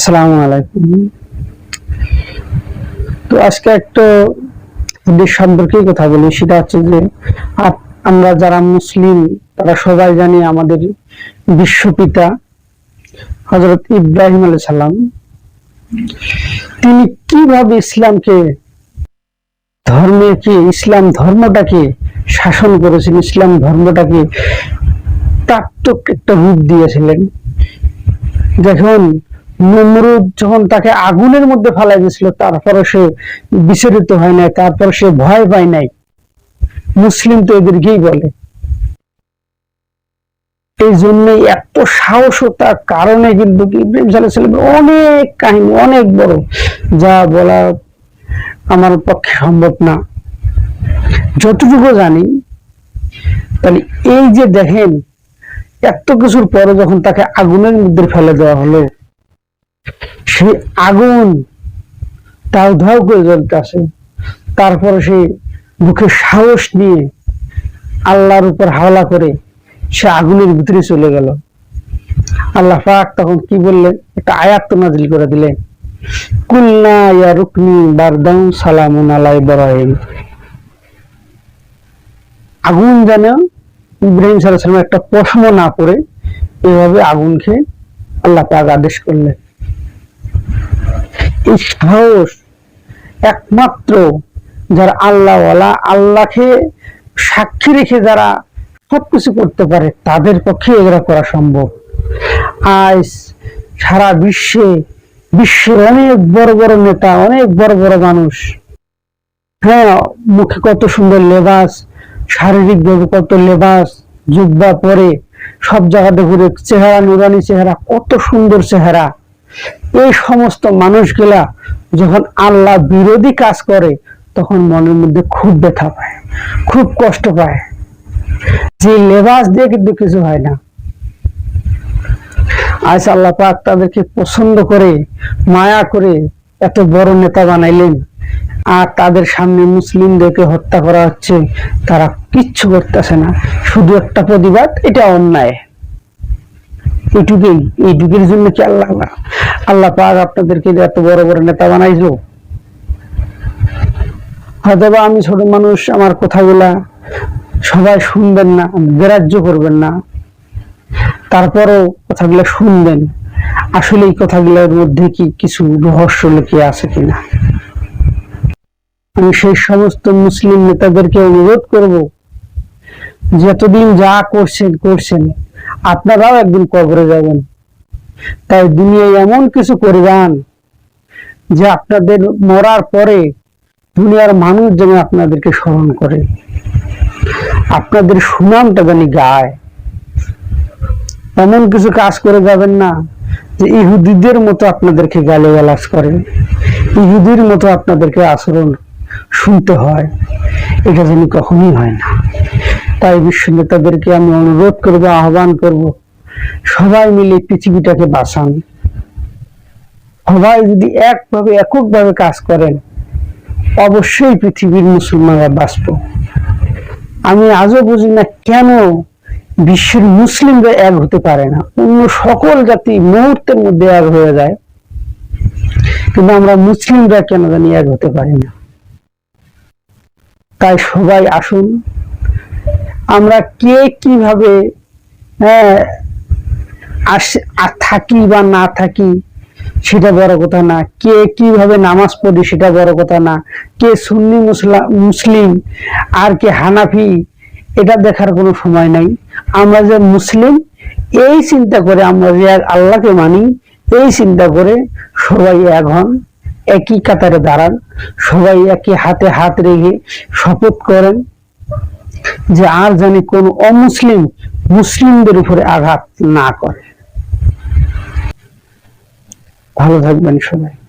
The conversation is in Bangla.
আসসালামু আলাইকুম। তো আজকে একটা দেশ সম্পর্কে কথা বলি, সেটা হচ্ছে যে আমরা যারা মুসলিম, তারা সবাই জানি আমাদের বিশ্বপিতা হজরত ইব্রাহিম আলাই সাল্লাম তিনি কীভাবে ইসলামকে ধর্মকে ইসলাম ধর্মটাকে শাসন করেছেন, ইসলাম ধর্মটাকে তাত্ত্বিক একটা রূপ দিয়েছিলেন। যখন নমরুদ যখন তাকে আগুনের মধ্যে ফেলাই দিয়েছিল তারপরে সে বিচলিত হয় নাই তারপর সে ভয় পায় নাই। মুসলিম তো এদেরকেই বলে। এই জন্যই এত সাহসতার কারণে কিন্তু ইব্রাহিম সাল্লাম অনেক কাহিনী, অনেক বড়, যা বলা আমার পক্ষে সম্ভব না। যতটুকু জানি, তাহলে এই যে দেখেন, এত কিছুর পরে যখন তাকে আগুনের মধ্যে ফেলে দেওয়া হলো সেই আগুন, তাও ধাও করে জ্বলতেছে তারপরে সে সাহস নিয়ে আল্লাহর উপর হাওলা করে সে আগুনের ভিতরে চলে গেল। আল্লাহ পাক তখন কি বললেন? একটা আয়াত নাজিল করে দিলেন। ইয়া রুকনি সালামুন আগুন যেন ইব্রাহিম একটা প্রশ্ন না করে এভাবে আগুন খেয়ে আল্লাহ পাক আদেশ করলেন। এই সাহস একমাত্র যারা আল্লাহওয়ালা, আল্লাহকে সাক্ষী রেখে যারা সবকিছু করতে পারে, তাদের পক্ষে এগুলা করা সম্ভব। আজ সারা বিশ্বে বিশ্বের অনেক বড় বড় নেতা, অনেক বড় বড় মানুষ হ্যাঁ মুখে কত সুন্দর লেবাস শারীরিক ভাবে কত লেবাস, জুব্বা পরে সব জায়গাতে ঘুরে চেহারা, নুরানি চেহারা, কত সুন্দর চেহারা। এই সমস্ত মানুষগুলা যখন আল্লাহ বিরোধী কাজ করে, তখন মনের মধ্যে খুব ব্যথা পায়, খুব কষ্ট পায়। যে লেবাস দিয়ে কিন্তু কিছু হয় না। আজ আল্লাহ পাক তাদেরকে পছন্দ করে, মায়া করে এত বড় নেতা বানাইলেন, আর তাদের সামনে মুসলিমদেরকে হত্যা করা হচ্ছে, তারা কিচ্ছু করতেছে না। শুধু একটা প্রতিবাদ, এটা অন্যায়। এইটুকুই, এইটুকুর জন্য কি আল্লাহ আল্লাহ পাক আপনাদেরকে এত বড় বড় নেতা বানাইলো। হয়তো আমি ছোট মানুষ, আমার কথাগুলা সবাই শুনবেন না, গ্রাহ্য করবেন না। তারপরও কথাগুলো শুনবেন। আসলে এই কথাগুলোর মধ্যে কি কিছু রহস্য লুকিয়ে আছে কিনা? আমি সেই সমস্ত মুসলিম নেতাদেরকে অনুরোধ করব, যতদিন যা করছেন করছেন। আপনারাও একদিন কবরে যাবেন। তাই দুনিয়ায় এমন কিছু করে যান যে আপনাদের মরার পরে দুনিয়ার মানুষ যেন আপনাদেরকে স্মরণ করে। আপনাদের সুনামটা জানি গায়। এমন কিছু কাজ করে যাবেন না যে ইহুদিদের মতো আপনাদেরকে গালে গালাস করে। ইহুদির মতো আপনাদেরকে আচরণ শুনতে হয়। এটা যেন কখনই হয় না। তাই বিশ্ব নেতাদেরকে আমি অনুরোধ করব, আহ্বান করব, সবাই মিলে পৃথিবীটাকে বাঁচান। সবাই যদি একভাবে, এককভাবে কাজ করেন, অবশ্যই পৃথিবীর মুসলমানরা বাঁচব। আমি আজও বুঝি না কেন বিশ্বের মুসলিমরা এক হতে পারে না। অন্য সকল জাতি মুহূর্তের মধ্যে এক হয়ে যায়। কিন্তু আমরা মুসলিমরা কেন জানি এক হতে পারি না। তাই সবাই আসুন। আমরা কে কীভাবে হ্যাঁ আর থাকি বা না থাকি, সেটা বড় কথা না। কে কীভাবে নামাজ পড়ি, সেটা বড় কথা না। কে সুন্নি মুসলা, মুসলিম, আর কে হানাফি, এটা দেখার কোনো সময় নাই। আমরা যে মুসলিম, এই চিন্তা করে আমরা যে আল্লাহকে মানি, এই চিন্তা করে সবাই এক হন, একই কাতারে দাঁড়ান, সবাই একই হাতে হাত রেখে শপথ করেন যে আর জানি কোন অমুসলিম মুসলিমদের উপরে আঘাত না করে। ভালো থাকবেন সবাই।